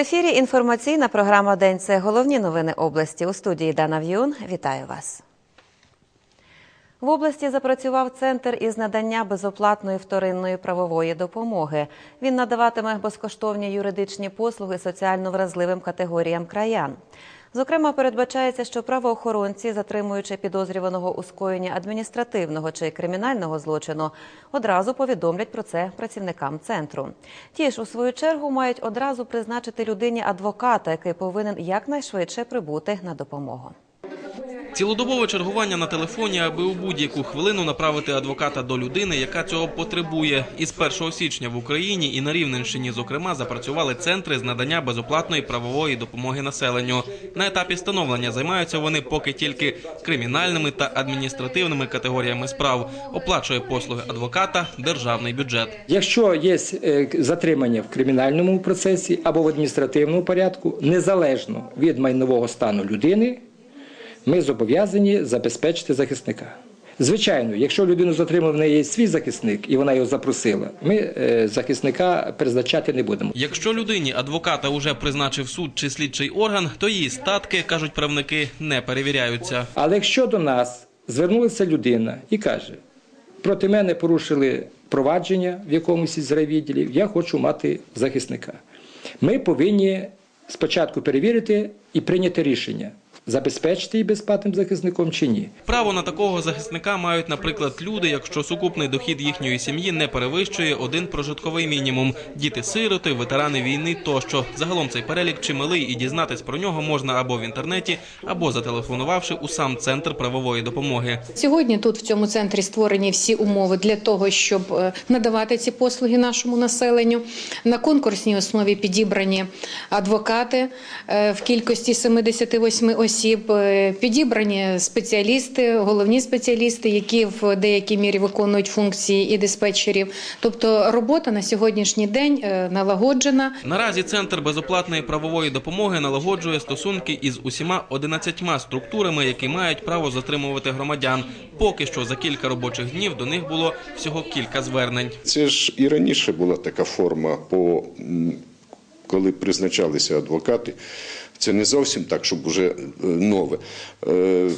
Ефірі інформаційна програма День. Це головні новини області. У студії Дана В'юн. Вітаю вас. В області запрацював центр із надання безоплатної вторинної правової допомоги. Він надаватиме безкоштовні юридичні послуги соціально вразливим категоріям краян. Зокрема, передбачається, що правоохоронці, затримуючи підозрюваного у скоєнні адміністративного чи кримінального злочину, одразу повідомлять про це працівникам центру. Ті ж у свою чергу мають одразу призначити людині адвоката, який повинен якнайшвидше прибути на допомогу. Цілодобове чергування на телефоні, аби у будь-яку хвилину направити адвоката до людини, яка цього потребує. Із 1 січня в Україні і на Рівненщині, зокрема, запрацювали центри з надання безоплатної правової допомоги населенню. На етапі становлення займаються вони поки тільки кримінальними та адміністративними категоріями справ. Оплачує послуги адвоката державний бюджет. Якщо є е, затримання в кримінальному процесі або в адміністративному порядку, незалежно від майнового стану людини, ми зобов'язані забезпечити захисника. Звичайно, якщо людину затримав, в неї свій захисник і вона його запросила, ми е, захисника призначати не будемо. Якщо людині адвоката уже призначив суд чи слідчий орган, то її статки, кажуть правники, не перевіряються. Але якщо до нас звернулася людина і каже, проти мене порушили провадження в якомусь із райвідділів, я хочу мати захисника. Ми повинні спочатку перевірити і прийняти рішення, забезпечити її безплатним захисником чи ні. Право на такого захисника мають, наприклад, люди, якщо сукупний дохід їхньої сім'ї не перевищує один прожитковий мінімум, діти-сироти, ветерани війни тощо. Загалом цей перелік чималий, і дізнатись про нього можна або в інтернеті, або зателефонувавши у сам центр правової допомоги. Сьогодні тут в цьому центрі створені всі умови для того, щоб е, надавати ці послуги нашому населенню. На конкурсній основі підібрані адвокати е, в кількості 78 осіб, е, підібрані спеціалісти, головні спеціалісти, які в деякій мірі виконують функції і диспетчерів. Тобто робота на сьогоднішній день е, налагоджена. Наразі центр безоплатної правової допомоги налагоджує стосунки із усіма 11 структурами, які мають право затримувати громадян. Поки що за кілька робочих днів до них було всього кілька звернень. Це ж і раніше була така форма, по, коли призначалися адвокати. Це не зовсім так, щоб уже е, нове. Е,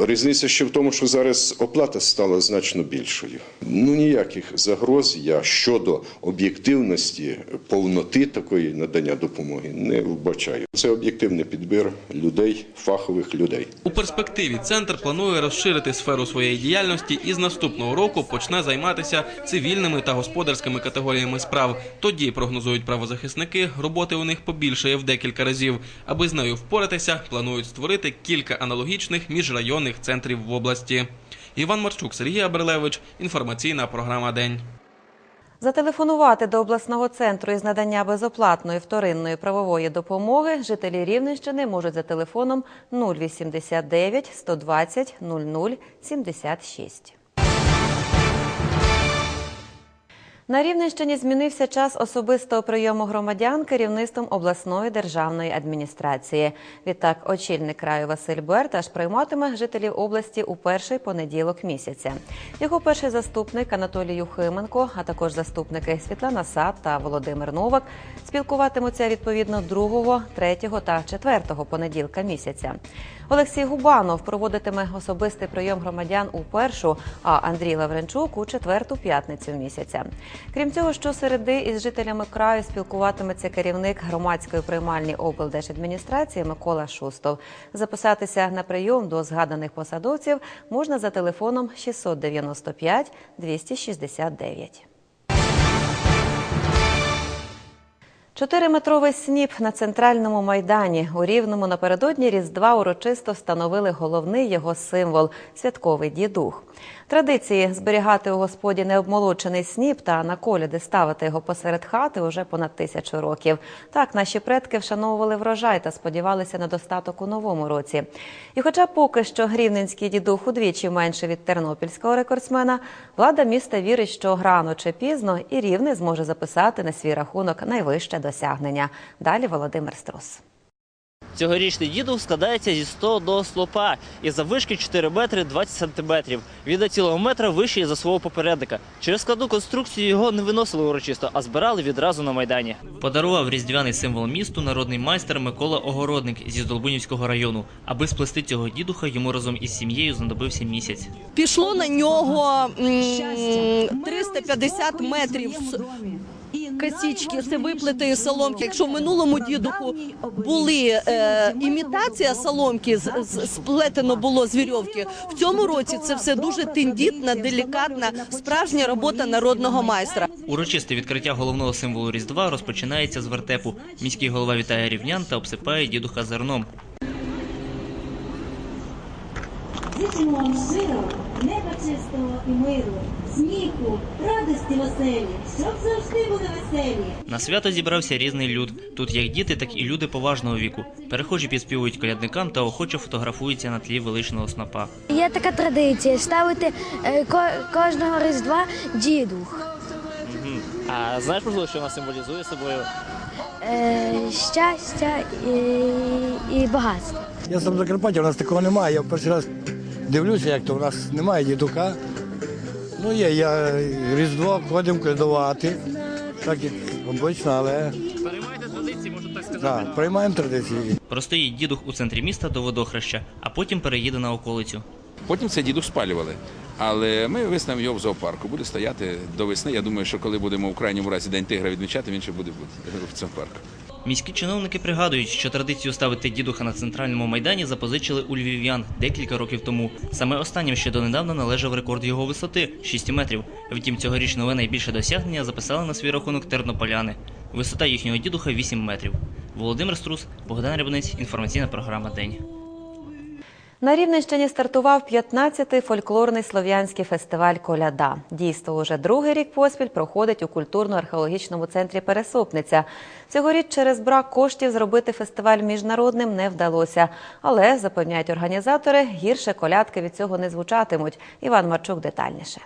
Різниця ще в тому, що зараз оплата стала значно більшою. Ну ніяких загроз я щодо об'єктивності, повноти такої надання допомоги не вбачаю. Це об'єктивний підбір людей, фахових людей. У перспективі центр планує розширити сферу своєї діяльності і з наступного року почне займатися цивільними та господарськими категоріями справ. Тоді прогнозують правозахисники, роботи у них побільшає в декілька разів. Аби з нею впоратися, планують створити кілька аналогічних міжрайонних центрів в області. Іван Марчук, Сергій Аберлевич. Інформаційна програма День. Зателефонувати до обласного центру із надання безоплатної вторинної правової допомоги жителі Рівненщини можуть за телефоном 089 120 00 76. На Рівненщині змінився час особистого прийому громадян керівництвом обласної державної адміністрації. Відтак, очільник краю Василь Буерташ прийматиме жителів області у перший понеділок місяця. Його перший заступник Анатолій Юхименко, а також заступники Світлана Сап та Володимир Новак спілкуватимуться відповідно 2, 3 та 4 понеділка місяця. Олексій Губанов проводитиме особистий прийом громадян у першу, а Андрій Лавренчук у четверту п'ятницю місяця. Крім цього, щосереди із жителями краю спілкуватиметься керівник громадської приймальні облдержадміністрації Микола Шустов. Записатися на прийом до згаданих посадовців можна за телефоном 695 269. Чотириметровий сніп на центральному майдані у Рівному напередодні Різдва урочисто встановили головний його символ святковий дідух. Традиції зберігати у господі необмолочений сніп та на коляди ставити його посеред хати уже понад тисячу років. Так наші предки вшановували врожай та сподівалися на достаток у новому році. І, хоча поки що рівненський дідух удвічі менше від тернопільського рекордсмена, влада міста вірить, що рано чи пізно і рівне зможе записати на свій рахунок найвище досягнення. Далі Володимир Струс. Цьогорічний дідух складається зі 100 до слопа і заввишки 4 метри 20 сантиметрів. Він до цілого метра вищий за свого попередника. Через складну конструкцію його не виносили урочисто, а збирали відразу на майдані. Подарував різдвяний символ місту народний майстер Микола Огородник зі Здолбунівського району. Аби сплести цього дідуха, йому разом із сім'єю знадобився місяць. Пішло на нього м, 350 метрів косічки, це виплетої соломки. Якщо в минулому дідуху були е, імітація соломки, з, з- сплетено було з вірьовки, в цьому році це все дуже тендітна, делікатна, справжня робота народного майстра. Урочисте відкриття головного символу Різдва розпочинається з вертепу. Міський голова вітає рівнян та обсипає дідуха зерном. Зичимо вам щиро, неба і миру, сміху, радості веселі, щоб завжди були веселі. На свято зібрався різний люд. Тут як діти, так і люди поважного віку. Перехожі підспівують колядникам та охоче фотографуються на тлі величного снопа. Є така традиція ставити е, ко- кожного різдва дідух. А знаєш, можливо, що вона символізує собою? Е, щастя і, і багатство. Я сам Закарпаття, у нас такого немає. Я перший раз дивлюся, як то у нас немає дідука. Ну є, я Різдво ходимо колядувати, так як обично, але Переймайте традиції, можна так сказати. так, приймаємо традиції. Простоїть дідух у центрі міста до водохреща, а потім переїде на околицю. Потім це дідух спалювали. Але ми виставимо його в зоопарку. Буде стояти до весни. Я думаю, що коли будемо у крайньому разі День тигра відмічати, він ще буде в цьому парку. Міські чиновники пригадують, що традицію ставити дідуха на центральному майдані запозичили у львів'ян декілька років тому. Саме останнім ще донедавна належав рекорд його висоти 6 метрів. Втім, цьогоріч нове найбільше досягнення записали на свій рахунок тернополяни. Висота їхнього дідуха 8 метрів. Володимир Струс, Богдан Рябинець, інформаційна програма День. На Рівненщині стартував 15-й фольклорний слов'янський фестиваль Коляда. Дійство уже другий рік поспіль проходить у культурно-археологічному центрі Пересопниця. Цьогоріч через брак коштів зробити фестиваль міжнародним не вдалося. Але, запевняють організатори, гірше колядки від цього не звучатимуть. Іван Марчук детальніше.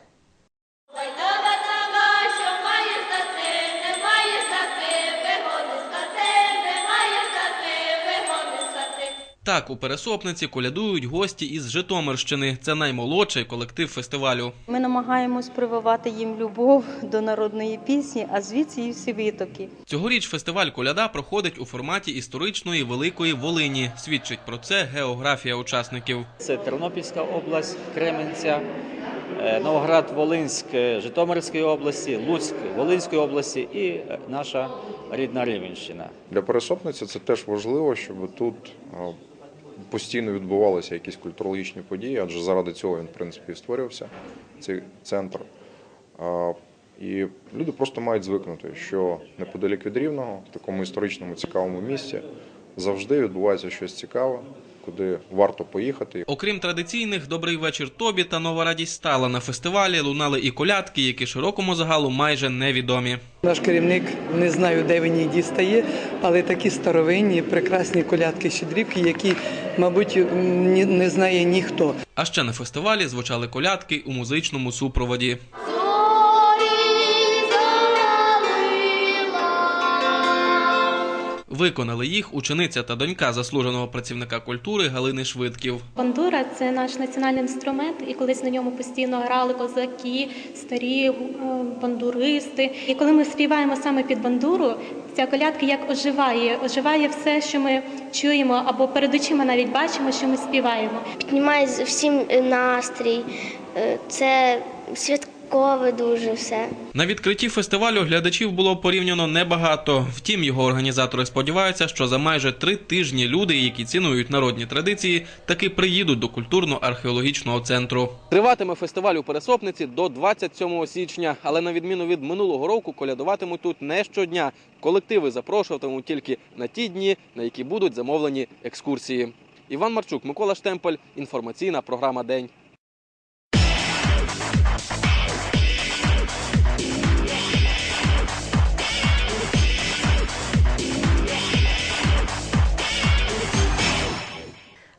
Так, у пересопниці колядують гості із Житомирщини. Це наймолодший колектив фестивалю. Ми намагаємось прививати їм любов до народної пісні, а звідси і всі витоки. Цьогоріч фестиваль Коляда проходить у форматі історичної Великої Волині. Свідчить про це географія учасників. Це Тернопільська область, Кременця, е, Новоград-Волинськ е, Житомирської області, Луцьк Волинської області і е, наша рідна Рівенщина. Для пересопниці це теж важливо, щоб тут постійно відбувалися якісь культурологічні події, адже заради цього він, в принципі, і створювався, цей центр. І люди просто мають звикнути, що неподалік від Рівного, в такому історичному цікавому місці, завжди відбувається щось цікаве, куди варто поїхати. Окрім традиційних «Добрий вечір тобі» та «Нова радість стала» на фестивалі лунали і колядки, які широкому загалу майже невідомі. Наш керівник не знаю, де він їх дістає, але такі старовинні, прекрасні колядки щедрівки, які, мабуть, не знає ніхто. А ще на фестивалі звучали колядки у музичному супроводі. Виконали їх учениця та донька заслуженого працівника культури Галини Швидків. Бандура це наш національний інструмент, і колись на ньому постійно грали козаки, старі е, бандуристи. І коли ми співаємо саме під бандуру, ця колядка як оживає, оживає все, що ми чуємо, або перед очима навіть бачимо, що ми співаємо. Піднімає всім настрій. Е, Це святкове дуже все. На відкритті фестивалю глядачів було порівняно небагато. Втім, його організатори сподіваються, що за майже три тижні люди, які цінують народні традиції, таки приїдуть до культурно-археологічного центру. Триватиме фестиваль у Пересопниці до 27 січня, але на відміну від минулого року колядуватимуть тут не щодня. Колективи запрошуватимуть тільки на ті дні, на які будуть замовлені екскурсії. Іван Марчук, Микола Штемпель. Інформаційна програма День.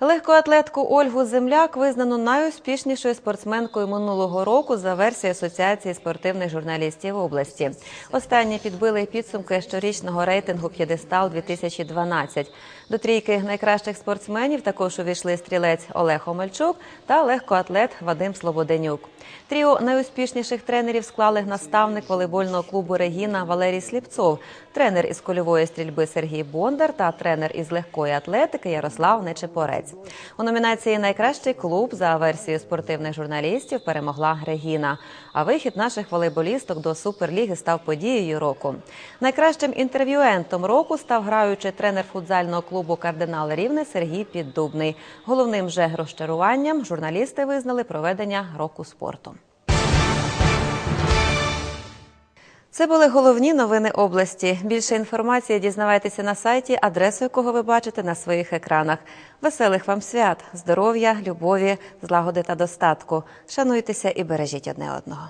Легкоатлетку Ольгу Земляк визнано найуспішнішою спортсменкою минулого року за версією Асоціації спортивних журналістів області. Останні підбили підсумки щорічного рейтингу «П'єдестал 2012. До трійки найкращих спортсменів також увійшли стрілець Олег Омельчук та легкоатлет Вадим Слободенюк. Тріо найуспішніших тренерів склали наставник волейбольного клубу Регіна Валерій Сліпцов, тренер із кульової стрільби Сергій Бондар та тренер із легкої атлетики Ярослав Нечепорець. У номінації Найкращий клуб за версією спортивних журналістів перемогла Регіна. А вихід наших волейболісток до суперліги став подією року. Найкращим інтерв'юентом року став граючий тренер футзального клубу Кардинал Рівне Сергій Піддубний. Головним же розчаруванням журналісти визнали проведення року спорту. Це були головні новини області. Більше інформації дізнавайтеся на сайті, адресу якого ви бачите на своїх екранах. Веселих вам свят, здоров'я, любові, злагоди та достатку. Шануйтеся і бережіть одне одного.